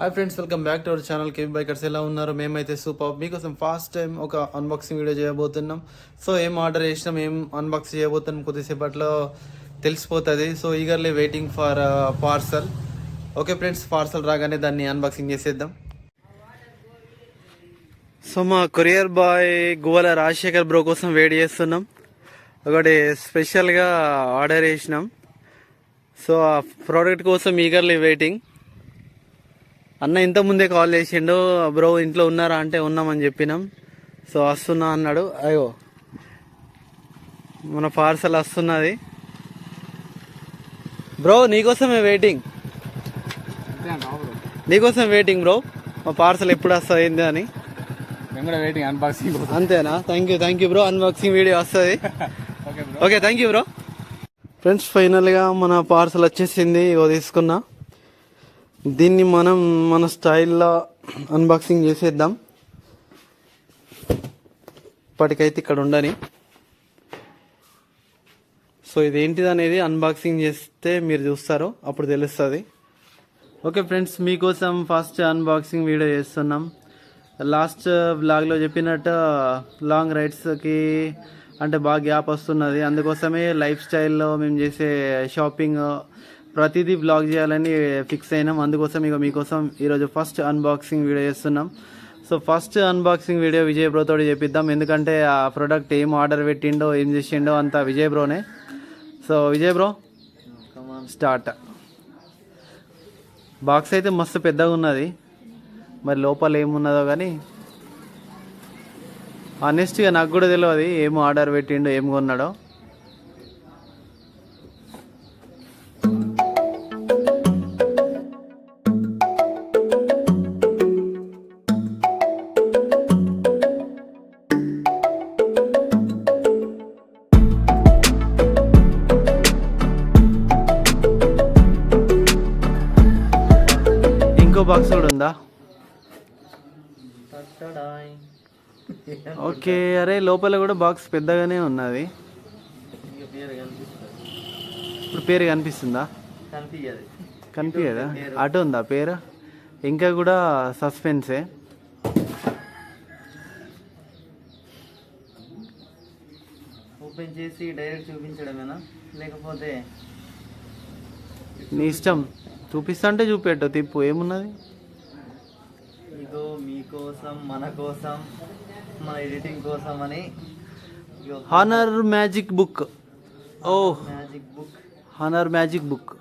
Hi friends welcome back to our channel KB bikers ఎలా ఉన్నారు? మేమైతే సూపర్ మీకోసం ఫాస్ట్ టైం ఒక అన్బాక్సింగ్ వీడియో చేయబోతున్నాం. సో ఏం ఆర్డర్ చేసినాం? ఏం అన్బాక్స్ చేయబోతున్నాం? కొద్దిసేపట్లో తెలిసిపోతుంది. So eagerly waiting for parcel okay friends parcel రాగానే దాన్ని అన్బాక్సింగ్ చేసేద్దాం. సో మా courier boy Guvala Rajasekhar bro కోసం వెయిట్ చేస్తున్నాం. ఒకటి స్పెషల్గా ఆర్డర్ చేసినాం. సో ఆ ప్రోడక్ట్ కోసం ఈగర్లీ వెయిటింగ్ అన్న ఇంత ముందే కాల్ చేసిండు బ్రో ఇంట్లో ఉన్నారా? అంటే ఉన్నామని చెప్పినాం. సో వస్తున్నా అన్నాడు. అయ్యో. మన పార్సల్ వస్తున్నది. బ్రో నీకోసమే వెయిటింగ్ నీకోసం వెయిటింగ్ బ్రో. మా పార్సల్ ఎప్పుడు వస్తుంది ఏంది అని. వెయిటింగ్ అన్బాక్సింగ్ అంతేనా? Thank you thank you bro unboxing video వస్తుంది. Okay thank you bro friends ఫైనల్గా మన పార్సల్ వచ్చేసింది. ఇగో తీసుకున్నా. దీన్ని మనం మన స్టైల్లో అన్బాక్సింగ్ చేసేద్దాం. ఇప్పటికైతే ఇక్కడ ఉండని. సో ఇదేంటిది అనేది అన్బాక్సింగ్ చేస్తే మీరు చూస్తారు అప్పుడు తెలుస్తుంది. ఓకే ఫ్రెండ్స్ మీకోసం ఫస్ట్ అన్బాక్సింగ్ వీడియో చేస్తున్నాం. లాస్ట్ బ్లాగ్లో చెప్పినట్టు లాంగ్ రైడ్స్కి అంటే బాగా గ్యాప్ వస్తున్నది. అందుకోసమే లైఫ్ స్టైల్లో మేము చేసే షాపింగ్ ప్రతిదీ బ్లాగ్ చేయాలని ఫిక్స్ అయినాం. అందుకోసం ఇక మీకోసం ఈరోజు ఫస్ట్ అన్బాక్సింగ్ వీడియో చేస్తున్నాం. So first unboxing video Vijay బ్రోతో చేపిద్దాం. ఎందుకంటే ఆ ప్రోడక్ట్ ఏం ఆర్డర్ పెట్టిండో ఏం చేసిండో అంతా Vijay బ్రోనే so Vijay bro start box అయితే మస్తు పెద్దగా ఉన్నది. మరి లోపల ఏమున్నదో కానీ ఆనెస్ట్గా నాకు కూడా తెలియదు ఏం ఆర్డర్ పెట్టిండో ఏం కొన్నాడో. ఇంకో బాక్స్ కూడా ఉందా? ఓకే అరే లోపల కూడా బాక్స్ పెద్దగానే ఉన్నది. ఇప్పుడు పేరు కనిపిస్తుందా? కనిపించదా అటు ఉందా పేరు? ఇంకా కూడా సస్పెన్సే ఓపెన్ చేసి డైరెక్ట్ చూపించడమేనా? లేకపోతే నీ ఇష్టం. చూపిస్తా అంటే చూపెట్టు తిప్పు. ఏమున్నది? ఇగో మీకోసం మన కోసం మన ఎడిటింగ్ కోసం అని Honor magic book oh magic book Honor magic book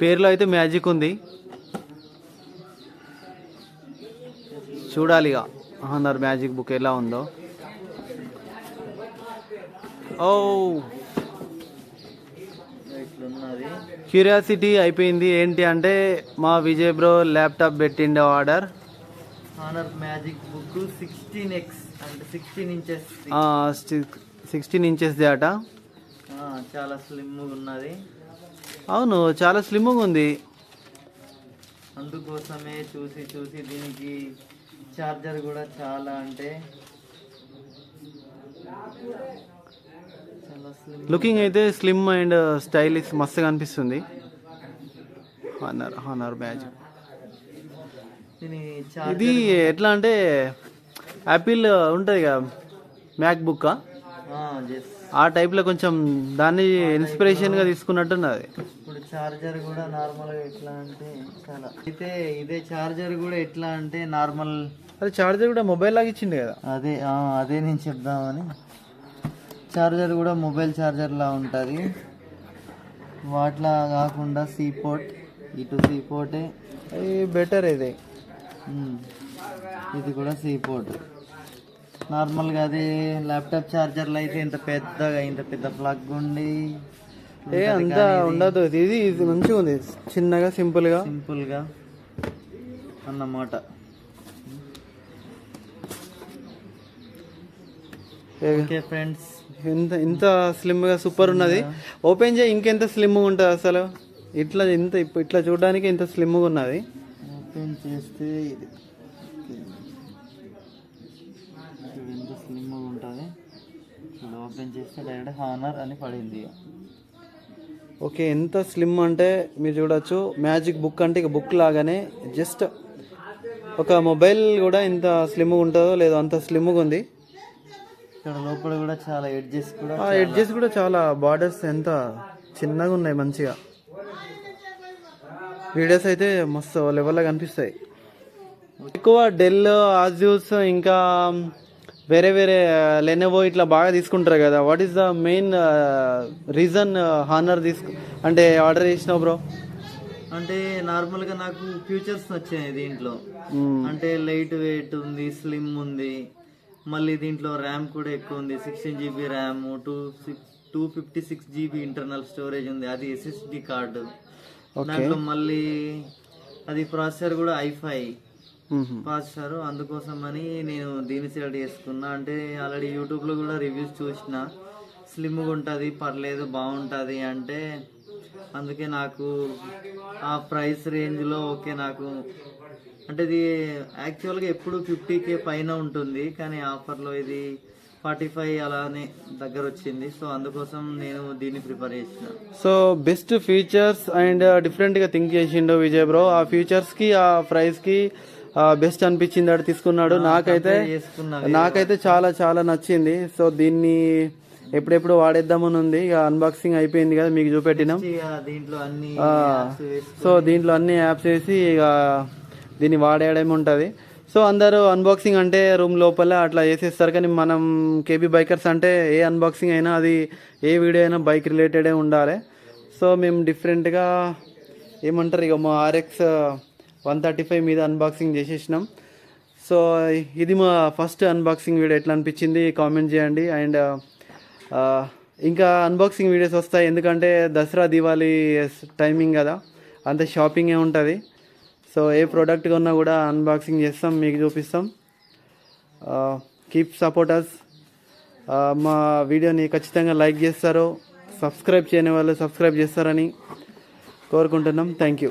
పేరులో అయితే మ్యాజిక్ ఉంది. చూడాలి ఇక హానర్ మ్యాజిక్ బుక్ ఎలా ఉందో. ఓ ఇట్లున్నది క్యూరియాసిటీ అయిపోయింది. ఏంటి అంటే మా Vijay bro laptop పెట్టిండే order. Magic book sixteen X అంటే సిక్స్టీన్ ఇంచెస్ సిక్స్టీన్ ఇంచెస్ అట. చాలా స్లిమ్ ఉన్నది. అవును చాలా స్లిమ్గా ఉంది. అందుకోసమే చూసి చూసి దీనికి చార్జర్ కూడా చాలా అంటే. లుకింగ్ అయితే స్లిమ్ అండ్ స్టైలిష్ మస్తుగా అనిపిస్తుంది. హానర్ హానర్ దీని ఇది ఎట్లా అంటే యాపిల్ ఉంటుంది కదా మ్యాక్ బుక్ ఆ టైప్లో కొంచెం దాన్ని ఇన్స్పిరేషన్గా తీసుకున్నట్టున్నది ఇప్పుడు చార్జర్ కూడా నార్మల్గా ఎట్లా అంటే చాలా. అయితే ఇదే చార్జర్ కూడా ఎట్లా అంటే నార్మల్ అది చార్జర్ కూడా మొబైల్ లాగా ఇచ్చింది కదా? అదే అదే నేను చెప్దామని. చార్జర్ కూడా మొబైల్ చార్జర్ లా ఉంటుంది. వాటిలా కాకుండా సీ పోర్ట్ ఇటు సీ పోర్టే అది బెటర్ ఇది. ఇది కూడా సీ పోర్ట్ నార్మల్గా అది ల్యాప్టాప్ చార్జర్లో అయితే ఇంత పెద్దగా ఇంత పెద్ద ప్లగ్ ఉండి ఏ అంతా ఉండదు ఇది ఇది ఇది మంచిగా ఉంది చిన్నగా సింపుల్గా. సింపుల్గా అన్నమాట. ఓకే ఫ్రెండ్స్ ఇంత ఇంత స్లిమ్గా సూపర్ ఉన్నది. ఓపెన్ చేయి ఇంకెంత స్లిమ్గా ఉంటుంది అసలు? ఇట్లా ఇంత ఇట్లా చూడడానికి ఇంత స్లిమ్గా ఉన్నది. ఓపెన్ చేస్తే ఇది. ఎంత స్లిమ్గా ఉంటుంది. ఓపెన్ చేస్తే డైరెక్ట్ హానర్ అని పడింది ఓకే ఎంత స్లిమ్ అంటే మీరు చూడొచ్చు. మ్యాజిక్ బుక్ అంటే ఇక బుక్ లాగానే జస్ట్ ఒక మొబైల్ కూడా ఇంత స్లిమ్గా ఉంటుందో లేదో అంత స్లిమ్గా ఉంది. ఇక్కడ లోపల కూడా చాలా ఎడ్జెస్ కూడా ఆ ఎడ్జెస్ కూడా చాలా బార్డర్స్ ఎంత చిన్నగా ఉన్నాయి మంచిగా. వీడియోస్ అయితే మస్తు లెవెల్లో కనిపిస్తాయి. ఎక్కువ డెల్ ఆజ్యూస్ ఇంకా వేరే వేరే లెనోవో ఇట్లా బాగా తీసుకుంటారు కదా. What is the main reason Honor తీసుకు అంటే ఆర్డర్ చేసినావు బ్రో అంటే నార్మల్గా నాకు ఫ్యూచర్స్ నచ్చాయి దీంట్లో. అంటే లైట్ వెయిట్ ఉంది స్లిమ్ ఉంది. మళ్ళీ దీంట్లో ర్యామ్ కూడా ఎక్కువ ఉంది. Sixteen GB RAM two two fifty six GB internal storage ఉంది. అది ఎస్ఎస్డి కార్డు దాంట్లో మళ్ళీ అది ప్రాసెసర్ కూడా ఐఫై ప్రాసెసర్ అందుకోసం అని నేను దీన్ని సెలెక్ట్ చేసుకున్నా. అంటే ఆల్రెడీ యూట్యూబ్లో కూడా రివ్యూస్ చూసిన. స్లిమ్గా ఉంటుంది పర్లేదు బాగుంటుంది అంటే అందుకే నాకు ఆ ప్రైస్ రేంజ్లో ఓకే నాకు అంటే ఇది యాక్చువల్గా ఎప్పుడు ఫిఫ్టీ కే పైన ఉంటుంది కానీ ఆఫర్లో ఇది ఫార్టీ ఫైవ్ అలానే దగ్గర వచ్చింది. సో అందుకోసం నేను దీన్ని ప్రిపేర్ చేసిన. సో బెస్ట్ ఫీచర్స్ అండ్ డిఫరెంట్గా థింక్ చేసిండు విజయ్ బ్రో ఆ ఫీచర్స్కి ఆ ప్రైస్కి బెస్ట్ అనిపించింది అటు తీసుకున్నాడు. నాకైతే నాకైతే చాలా చాలా నచ్చింది. సో దీన్ని ఎప్పుడెప్పుడు వాడేద్దామని ఉంది. ఇక అన్బాక్సింగ్ అయిపోయింది కదా మీకు చూపెట్టినాం. సో దీంట్లో అన్ని యాప్స్ వేసి ఇక దీన్ని వాడేయడం ఉంటుంది. సో అందరూ అన్బాక్సింగ్ అంటే రూమ్ లోపల అట్లా చేసేస్తారు. కానీ మనం కేబీ బైకర్స్ అంటే ఏ అన్బాక్సింగ్ అయినా అది ఏ వీడియో అయినా బైక్ రిలేటెడే ఉండాలి. సో మేము డిఫరెంట్గా ఏమంటారు ఇక మా ఆర్ఎక్స్ వన్ థర్టీ ఫైవ్ మీద అన్బాక్సింగ్ చేసేసినాం. సో ఇది మా ఫస్ట్ అన్బాక్సింగ్ వీడియో ఎట్లా అనిపించింది? కామెంట్ చేయండి. అండ్ ఇంకా అన్బాక్సింగ్ వీడియోస్ వస్తాయి. ఎందుకంటే దసరా దివాళీ టైమింగ్ కదా. అంత షాపింగే ఉంటుంది. సో ఏ ప్రోడక్ట్ కొన్నా కూడా అన్బాక్సింగ్ చేస్తాం మీకు చూపిస్తాం. కీప్ సపోర్టర్స్ మా వీడియోని ఖచ్చితంగా లైక్ చేస్తారో సబ్స్క్రైబ్ చేయని వాళ్ళు సబ్స్క్రైబ్ చేస్తారని కోరుకుంటున్నాం. Thank you